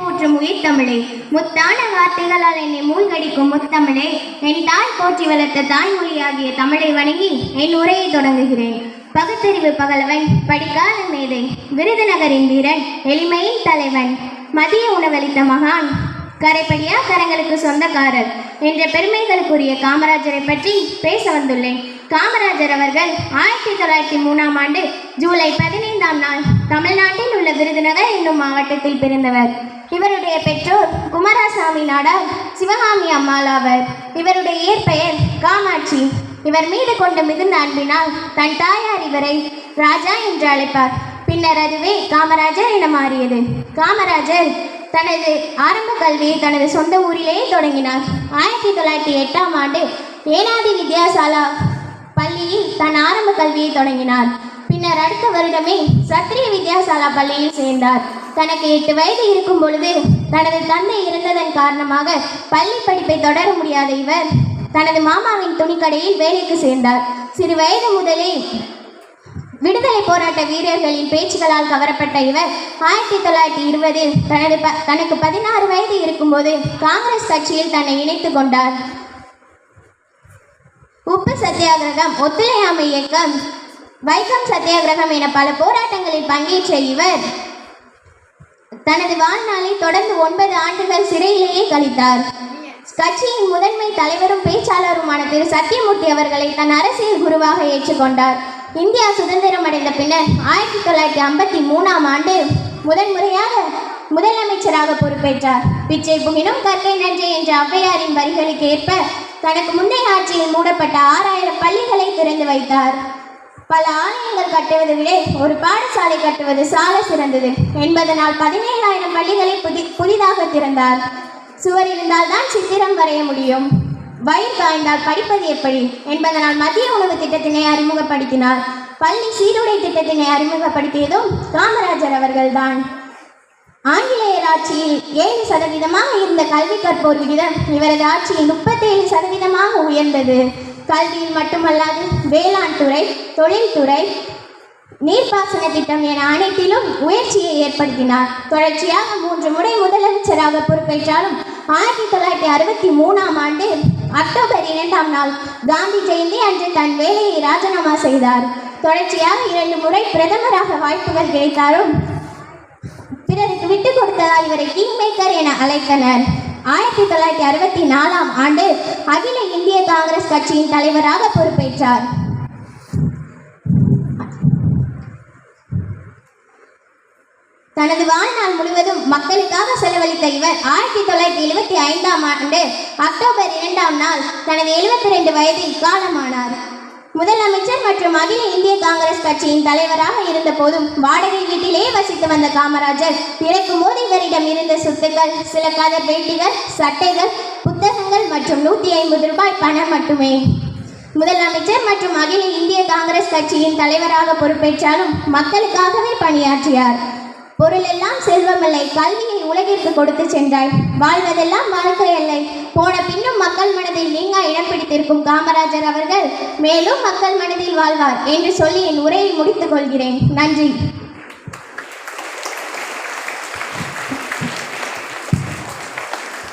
போற்றும் உயிர் தமிழே. முத்தான வார்த்தைகளால் என்னை மூழ்கடிக்கும் முத்தமிழே என் தாய் போற்றி வளர்த்த தாய்மொழியாகிய தமிழை வணங்கி என் உரையை தொடங்குகிறேன். பகுத்தறிவு பகலவன் படிக்காத மேதை விருதுநகரின் வீரன் எளிமையின் தலைவன் மதிய உணவளித்த மகான் கரைப்படியா கரங்களுக்கு சொந்தக்காரர் என்ற பெருமைகளுக்குரிய காமராஜரை பற்றி பேச வந்துள்ளேன். காமராஜர் அவர்கள் ஆயிரத்தி தொள்ளாயிரத்தி மூணாம் ஆண்டு ஜூலை பதினைந்தாம் நாள் தமிழ்நாட்டில் உள்ள விருதுநகர் என்னும் மாவட்டத்தில் பிறந்தவர். இவருடைய பெற்றோர் குமாரசாமி நாடார் சிவகாமி அம்மாள் ஆவர். இவருடைய இயற்பெயர் காமாட்சி. இவர் மீது கொண்ட மிகுந்த அன்பினால் தன் தாயார் இவரை ராஜா என்று அழைப்பார். பின்னர் அதுவே காமராஜர் என மாறியது. காமராஜர் தனது ஆரம்ப கல்வியை தனது சொந்த ஊரிலேயே தொடங்கினார். ஆயிரத்தி தொள்ளாயிரத்தி எட்டாம் ஆண்டு ஏனாதி வித்யாசாலா பள்ளியில் தன் ஆரம்ப கல்வியை தொடங்கினார். பின்னர் அடுத்த வருடமே சத்திரிய வித்யாசாலா பள்ளியில் சேர்ந்தார். தனக்கு எட்டு வயது இருக்கும் பொழுது தனது தந்தை இறந்ததன் காரணமாக பள்ளி படிப்பை தொடர முடியாத இவர் தனது மாமாவின் துணிக்கடையில் வேலைக்கு சேர்ந்தார். சிறு வயது முதலே விடுதலை போராட்ட வீரர்களின் பேச்சுகளால் கவரப்பட்ட இவர் ஆயிரத்தி தொள்ளாயிரத்தி இருபதில் தனது ப தனக்கு பதினாறு வயது இருக்கும்போது காங்கிரஸ் கட்சியில் தன்னை இணைத்துக் கொண்டார். உப்பு சத்தியாகிரகம் ஒத்துழையாமை இயக்கம் வைக்கம் சத்தியாகிரகம் என பல போராட்டங்களில் பங்கேற்ற இவர் தனது வாழ்நாளை தொடர்ந்து ஒன்பது ஆண்டுகள் சிறையிலேயே கழித்தார். கட்சியின் முதன்மை தலைவரும் பேச்சாளருமான திரு. சத்தியமூர்த்தி அவர்களை தன் அரசியல் குருவாக ஏற்றுக்கொண்டார். இந்தியா சுதந்திரம் அடைந்த பின்னர் ஆயிரத்தி தொள்ளாயிரத்தி ஐம்பத்தி மூணாம் ஆண்டு முதன்முறையாக முதலமைச்சராக பொறுப்பேற்றார். பிச்சை புகினும் கற்கை நன்றி என்ற ஔவையாரின் வரிகளுக்கு ஏற்ப தனக்கு முந்தைய ஆட்சியில் மூடப்பட்ட ஆறாயிரம் பள்ளிகளை திறந்து வைத்தார். பல ஆலயங்கள் கட்டுவதை விட ஒரு பாடசாலை கட்டுவது சால சிறந்தது. என்பதனால் பதினேழாயிரம் பள்ளிகளை புதி புதிதாக திறந்தார். சுவர் இருந்தால் தான் சித்திரம் வரைய முடியும். வயிறு காய்ந்தால் படிப்பது எப்படி? என்பதனால் மதிய உணவு திட்டத்தினை அறிமுகப்படுத்தினார். பள்ளி சீருடை திட்டத்தினை அறிமுகப்படுத்தியதும் காமராஜர் அவர்கள்தான். ஆங்கிலேயர் ஆட்சியில் ஏழு சதவீதமாக இருந்த கல்வி கற்போர் விகிதம் இவரது ஆட்சியில் முப்பத்தேழு சதவீதமாக உயர்ந்தது. கல்வியில் மட்டுமல்லாது வேளாண் துறை தொழில்துறை நீர்ப்பாசன திட்டம் என அனைத்திலும் முயற்சியை ஏற்படுத்தினார். தொடர்ச்சியாக மூன்று முறை முதலமைச்சராக பொறுப்பேற்றாலும் ஆயிரத்தி தொள்ளாயிரத்தி அறுபத்தி மூணாம் ஆண்டு அக்டோபர் இரண்டாம் நாள் காந்தி ஜெயந்தி அன்று தன் வேலையை ராஜினாமா செய்தார். தொடர்ச்சியாக இரண்டு முறை பிரதமராக வாய்ப்புகள் கிடைத்தாலும் பிறருக்கு விட்டு கொடுத்ததால் இவரை கிங் மேக்கர் என அழைத்தனர். ஆயிரத்தி தொள்ளாயிரத்தி அறுபத்தி நாலாம் ஆண்டு அகில இந்திய காங்கிரஸ் கட்சியின் தலைவராக பொறுப்பேற்றார். தனது வாழ்நாள் முழுவதும் மக்களுக்காக செலவழித்த இவர் ஆயிரத்தி தொள்ளாயிரத்தி எழுபத்தி ஐந்தாம் ஆண்டு அக்டோபர் இரண்டாம் நாள் தனது எழுபத்தி ரெண்டு வயதில் காலமானார். முதலமைச்சர் மற்றும் அகில இந்திய காங்கிரஸ் கட்சியின் தலைவராக இருந்த போதும் வாடகை வீட்டிலே வசித்து வந்த காமராஜர் இறக்கும் போது இவரிடம் இருந்த சொத்துக்கள் சில கதர் வேட்டிகள் சட்டைகள் புத்தகங்கள் மற்றும் நூற்றி ஐம்பது ரூபாய் பணம் மட்டுமே. முதலமைச்சர் மற்றும் அகில இந்திய காங்கிரஸ் கட்சியின் தலைவராக பொறுப்பேற்றாலும் மக்களுக்காகவே பணியாற்றியார். பொருளெல்லாம் செல்வமில்லை. கல்வியை உலகிற்கு கொடுத்து சென்றாய். வாழ்வதெல்லாம் வாழ்க்கை இல்லை போன பின்னும் மக்கள் மனதில் நீங்க இடம் பிடித்திருக்கும் காமராஜர் அவர்கள் மேலும் மக்கள் மனதில் வாழ்வார் என்று சொல்லி என் உரையை முடித்துக் கொள்கிறேன். நன்றி.